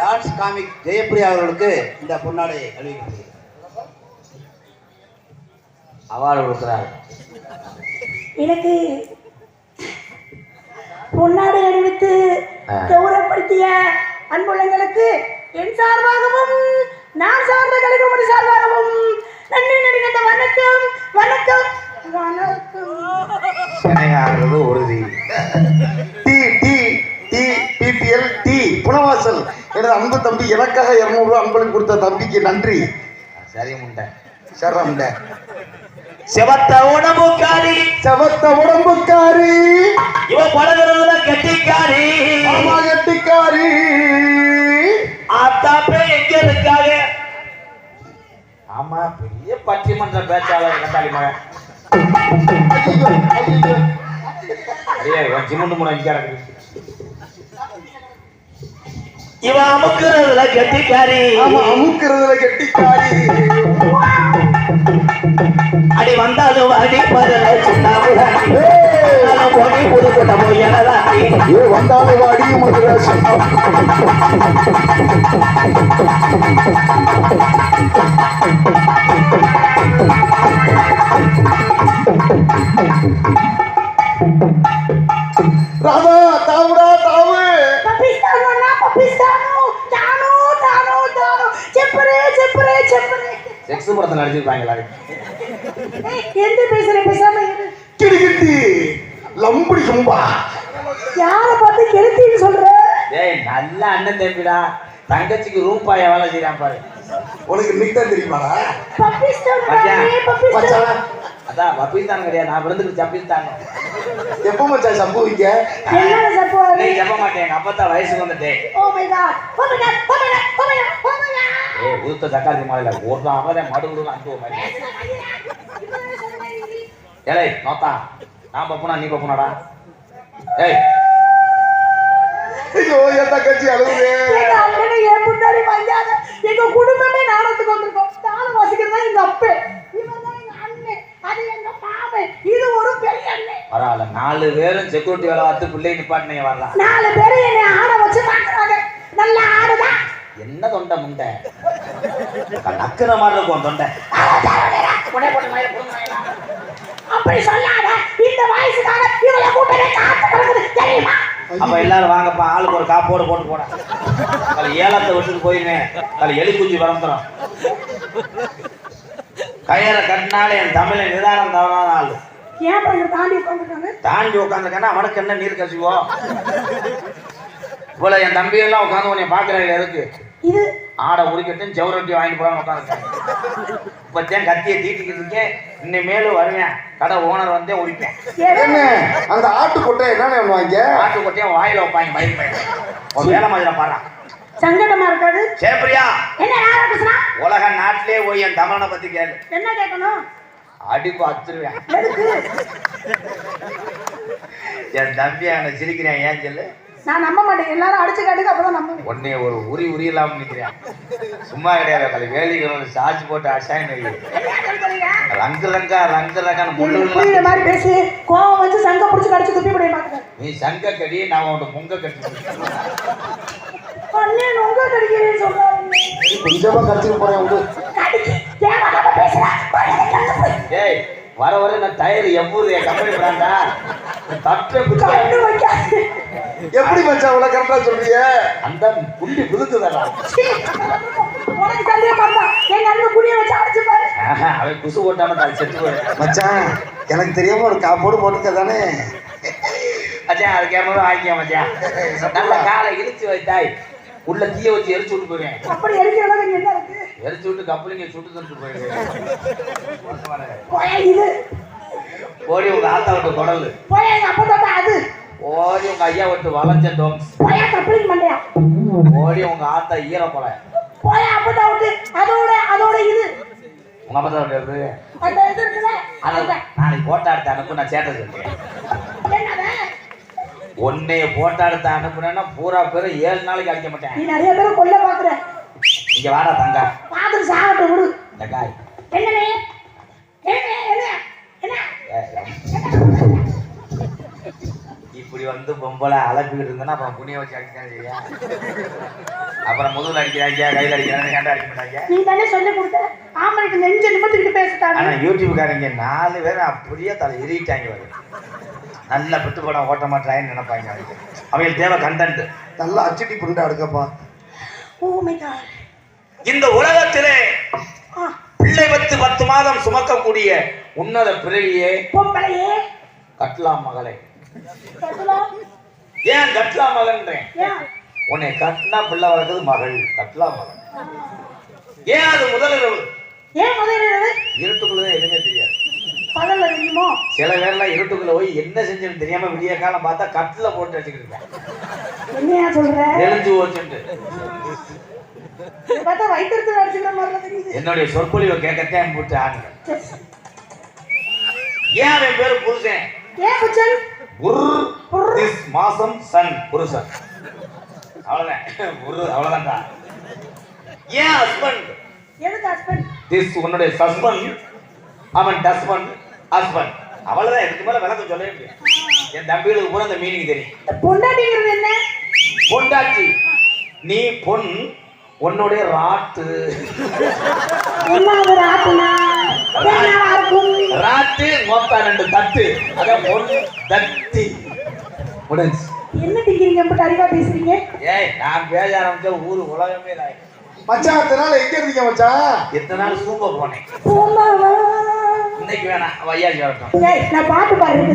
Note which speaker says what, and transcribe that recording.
Speaker 1: Dance comic Jayapriya அவர்களுக்கு இந்த பொன்னாடை அணிவிக்கப்படுகிறது அவார்டு கொடுக்குறாரு.
Speaker 2: எனக்கு பொன்னாடை அணிவித்து. கௌரவப்படுத்திய அன்புள்ளங்களுக்கு என் சார்பாகவும் நான் சார்ந்த கலைக்குமரி சார்பாகவும் நன்றி நடிகந்த வணக்கம் வணக்கம் வணக்கம்.
Speaker 1: உறுதி.
Speaker 3: எனது அன்பு தம்பி எனக்காக இருநூறு ரூபாய் அன்பளிப்பு கொடுத்த தம்பிக்கு நன்றி.
Speaker 1: சரி முண்டை.
Speaker 3: சரம்
Speaker 1: செவத்த உடம்புக்காரி.
Speaker 3: செவத்த உடம்புக்காரி.
Speaker 1: இவ பழகிறதுல கெட்டிக்காரி.
Speaker 3: ஆமா கெட்டிக்காரி.
Speaker 1: ஆத்தாப்பே எங்க இருக்காங்க? ஆமா பெரிய பட்டிமன்ற பேச்சாளர் கட்டாளி மகன்.
Speaker 3: ஐயோ, ஐயோ.
Speaker 1: இவன் சிமுண்டு முனை இங்க கிடக்குது இவ அமுக்குறதுல கெட்டிக்காரி.
Speaker 3: அமுக்கிறதுல கெட்டிக்காரி.
Speaker 1: அடி வந்தாலும் அடி பதல போடி புது கூட்ட போய்
Speaker 3: வந்தாலும் வாடி மதுராசி
Speaker 1: செக்ஸ் படத்தை நடிச்சிருப்பாங்களா?
Speaker 2: ஏய், எந்த பேசுற பேசாம
Speaker 3: கிடுகிட்டி லம்புடி சும்பா
Speaker 2: யார பார்த்து கெடுத்தின்னு சொல்ற?
Speaker 1: டேய் நல்ல அண்ணன் தம்பிடா. தங்கச்சிக்கு ரூம் பாய வேலை செய்யறான் பாரு.
Speaker 3: உனக்கு தான் தெரியுமாடா?
Speaker 1: மச்சான். அதான் பப்பீஸ்தான் கிடையாது. நான் விழுந்துக்கு சப்பீஸ்தான்
Speaker 3: எப்போ மச்சான் சம்பவிக்க
Speaker 2: என்னடா சப்போது
Speaker 1: நீ ஜப்ப மாட்டேன். அப்பா தான் வயசுக்கு வந்துட்டேன்.
Speaker 2: ஓ my God oh my God oh my God oh my God oh my God
Speaker 1: ஏய் ஊத்த தக்காளி மாலையில ஒரு அவன் மடு விடுங்க அனுப்புவ மாதிரி ஏலே நோத்தா நான் பப்புனா நீ பப்புனாடா? ஏய்.
Speaker 3: ஐயோ என் தங்கச்சி அழுகுது
Speaker 2: ஏன் முன்னாடி வையாத எங்க குடும்பமே நாடகத்துக்கு வந்திருக்கோம். தானம் வாசிக்கிறதா எங்க அப்பே இவன் தான் எங்க அண்ணன் அது எங்க மாமன் இது ஒரு பெரிய அண்ணன்
Speaker 1: பரவாயில்ல. நாலு பேரும் செக்யூரிட்டி வேலை பார்த்து பிள்ளை நிப்பாட்டினீங்க வரலாம்.
Speaker 2: நாலு பேரும் என்னை ஆட வச்சு பாக்குறாங்க நல்ல ஆடுதான்
Speaker 1: என்ன தொண்டை முண்டை? நக்குற மாதிரி இருக்கும் தொண்டை.
Speaker 2: அப்படி சொல்லாத. இந்த வயசுக்காக இவளை கூட்டமே காத்து கிடக்குது. தெரியுமா?
Speaker 1: அப்ப எல்லாரும் வாங்கப்பா. ஆளுக்கு ஒரு காப்போடு போட்டு போட. அதுல ஏலத்தை விட்டுட்டு போயிருவேன் அதுல எலி குஞ்சு வரந்துடும் கயிறை கட்டினாலே என் தமிழை நிதானம் தவறான ஆளு.
Speaker 2: ஏன் அப்புறம் இங்க தாண்டி உட்காந்துருக்காங்க
Speaker 1: தாண்டி உட்காந்துருக்கேன்னா அவனுக்கு என்ன நீர் கசிவோ? இவ்வளவு என் தம்பியெல்லாம் உட்காந்து உன்னை பாக்குறாங்க எதுக்கு?
Speaker 2: இது
Speaker 1: ஆடை உரிக்கட்டும் ஜவுரட்டி வாங்கிட்டு போறான்னு உட்காந்துருக்கேன் இப்பத்தான் கத்தியை தீட்டிக்கிட்டு இருக்கேன். இனிமேலும் வருவேன். கடை ஓனர் வந்தே உரிப்பேன்.
Speaker 3: என்ன? அந்த ஆட்டு கொட்டை என்னன்னு பண்ணுவாங்க
Speaker 1: ஆட்டு கொட்டையும் வாயில வைப்பாங்க மயில் பையன் ஒரு வேலை மாதிரி பாடுறான்.
Speaker 2: சங்கடமா இருக்காது?
Speaker 1: சேப்பிரியா
Speaker 2: என்ன
Speaker 1: உலக நாட்டிலே போய் என் தமிழனை பத்தி கேளு.
Speaker 2: என்ன கேட்கணும்?
Speaker 1: அடிப்பு அத்துருவேன்
Speaker 2: எதுக்கு
Speaker 1: என் தம்பி அவனை சிரிக்கிறேன் ஏன் சொல்லு?
Speaker 2: நான் நம்ப மாட்டேன். எல்லாரும் அடிச்சு காட்டுக்கு அப்பதான் நம்புவேன்
Speaker 1: உன்னை ஒரு உரி உரி இல்லாம நிக்கிறேன். சும்மா கிடையாது கலை வேலிகள் சார்ஜ் போட்டு அசாயம் ரங்கு ரங்கா ரங்கு ரங்கான்னு முள்ளு
Speaker 2: மாதிரி பேசி கோவம் வச்சு சங்கம் பிடிச்சி கடிச்சு துப்பி போய் பாக்குறேன்
Speaker 1: நீ சங்க கடி நான் உன்னை பொங்க கட்டி
Speaker 2: அண்ணே நொங்க கடிக்கிறேன்னு சொல்றாங்க
Speaker 3: கொஞ்சமா கடிச்சிட்டு போறேன் விடு
Speaker 2: கடிக்கு தேவையில்லாம பேசுறா.
Speaker 1: ஏய் வர வர நான் டயர் எவ்வூர் என் கம்பெனி பிராண்டா தட்டை
Speaker 3: எப்படி மச்சான் இவ்வளவு கரெக்டா சொல்றீங்க?
Speaker 1: அந்த புதுக்குதடா
Speaker 2: சீ, உனக்கு சந்தேக பார்த்தா எங்க அண்ணன் குடிய வச்சு அடிச்சு பாரு.
Speaker 1: ஆஹா, அவன் குசு போட்டாம தான் செத்து
Speaker 3: மச்சான் எனக்கு தெரியாம ஒரு காப்போடு போட்டுக்க தானே
Speaker 1: மச்சான் அது கேமரா ஆக்கிய மச்சான். நல்ல காலை இழுத்து வைத்தாய். உள்ள தீய வச்சு எரிச்சு விட்டு போயிடுவேன்
Speaker 2: அப்படி எரிக்கிற அளவுக்கு என்ன இருக்கு?
Speaker 1: கப்பலிங்க சுட்டு தந்துட்டு போயிடுவேன்
Speaker 2: போயா இது?
Speaker 1: ஓடி உங்க ஆத்தா விட்டு குடலு.
Speaker 2: போயா எங்க அப்பா அது?
Speaker 1: ஓடி உங்க ஐயா விட்டு வளைஞ்ச
Speaker 2: போயா மண்டையா?
Speaker 1: ஓடி உங்க ஆத்தா ஈர கொலை.
Speaker 2: போயா அப்பா விட்டு அதோட அதோட இது?
Speaker 1: உங்க அப்பா தான் விட்டு
Speaker 2: அந்த இது இருக்குல்ல?
Speaker 1: அதை
Speaker 2: அதுதான்.
Speaker 1: நாளைக்கு போட்டோ எடுத்து அனுப்பு நான் சேட்டை சொல்றேன் உன்னைய போட்டோ எடுத்து அனுப்புனேன்னா பூரா பேரும் ஏழு நாளைக்கு அடிக்க மாட்டேன்.
Speaker 2: நீ நிறைய பேரை கொல்ல பாக்குற.
Speaker 1: இங்க வாடா தங்கா.
Speaker 2: பாத்துட்டு சாகட்டும் விடு.
Speaker 1: இந்த காய்.
Speaker 2: என்னனே
Speaker 1: இப்படி வந்து பொம்பளை அலப்பிக்கிட்டு இருந்தேன்னா அப்புறம் புண்ணிய வச்சு அடிச்சான் செய்யா அப்ப அப்புறம் முதுகுல அடிக்கிறாங்க கையில அடிக்கிறாங்க ஏன்டா அடிக்க மாட்டாங்க
Speaker 2: நீ தானே சொல்லி கொடுத்த? ஆம்பளைக்கு நெஞ்ச நிமித்திக்கிட்டு பேசிட்டாங்க
Speaker 1: ஆனா யூடியூப்காரங்க நாலு பேர் அப்படியே தலை எறிட்டாங்க வருது நல்ல பிட்டு படம் ஓட்ட மாட்டாங்கன்னு நினைப்பாங்க அவங்க தேவை கண்டென்ட்
Speaker 3: நல்லா அச்சடி புண்டா எடுக்கப்பா
Speaker 2: ஓ மை காட்
Speaker 1: இந்த உலகத்திலே பிள்ளை பத்து பத்து மாதம் சுமக்கக்கூடிய உன்னத பிறவியே கட்லாம் மகளே. ஏன் கட்லா மகன்றேன்? உன்னை கட்டினா பிள்ளை வளர்க்குறது மகள் கட்லா மகள் ஏன் அது முதல் இரவு?
Speaker 2: ஏன் முதல்ல
Speaker 1: இருட்டுக்குள்ளதான் எதுவுமே தெரியாது.
Speaker 2: பகல்ல தெரியுமோ?
Speaker 1: சில பேர்லாம் இருட்டுக்குள்ள போய் என்ன செஞ்சுன்னு தெரியாம விடிய காலம் பார்த்தா கட்டில போட்டு வச்சுக்கிட்டு இருப்பேன்.
Speaker 2: என்னையா சொல்ற?
Speaker 1: எழுந்து ஓச்சுட்டு
Speaker 2: இதை பார்த்தா வயிற்றுல அடிச்சுக்கிற மாதிரி தெரியுது.
Speaker 1: என்னுடைய சொற்பொழிவை கேட்கத்தான் போட்டு ஆடுங்க ஏன் அவன் பேரு புருஷன்?
Speaker 2: ஏன்
Speaker 1: உர் திஸ் மாசம் சன் புருஷன். அவ்வளவுதான். உரு அவ்வளவுதான்டா ஏன் ஹஸ்பண்ட்
Speaker 2: எதுக்கு ஹஸ்பண்ட்
Speaker 1: திஸ் உன்னுடைய ஹஸ்பண்ட் அவன் டஸ்பண்ட் ஹஸ்பண்ட் அவ்வளவுதான். இதுக்கு மேல விளக்கம் சொல்லவே முடியாது. என் தம்பிகளுக்கு பூரா அந்த மீனிங் தெரியும்.
Speaker 2: பொண்டாட்டிங்கிறது என்ன?
Speaker 1: பொண்டாட்டி. நீ பொன் உன்னுடைய ராட்டு. ராட்டு மொத்தம் ரெண்டு தட்டு. அதான் பொன் தட்டி. முடிஞ்சு.
Speaker 2: என்ன திங்கிறீங்க? இப்ப அறிவா பேசுறீங்க?
Speaker 1: ஏய் நான் பேச ஆரம்பிச்ச ஊரு உலகமே இதாயிடும்.
Speaker 3: மச்சான் அத்தனை நாள் எங்க இருந்தீங்க மச்சான்
Speaker 1: எத்தனை நாள் சூப்ப போனேன். இன்னைக்கு வேணாம் வையாஜி வரட்டும்.
Speaker 2: ஏய் நான் பாட்டு பாடுறேன்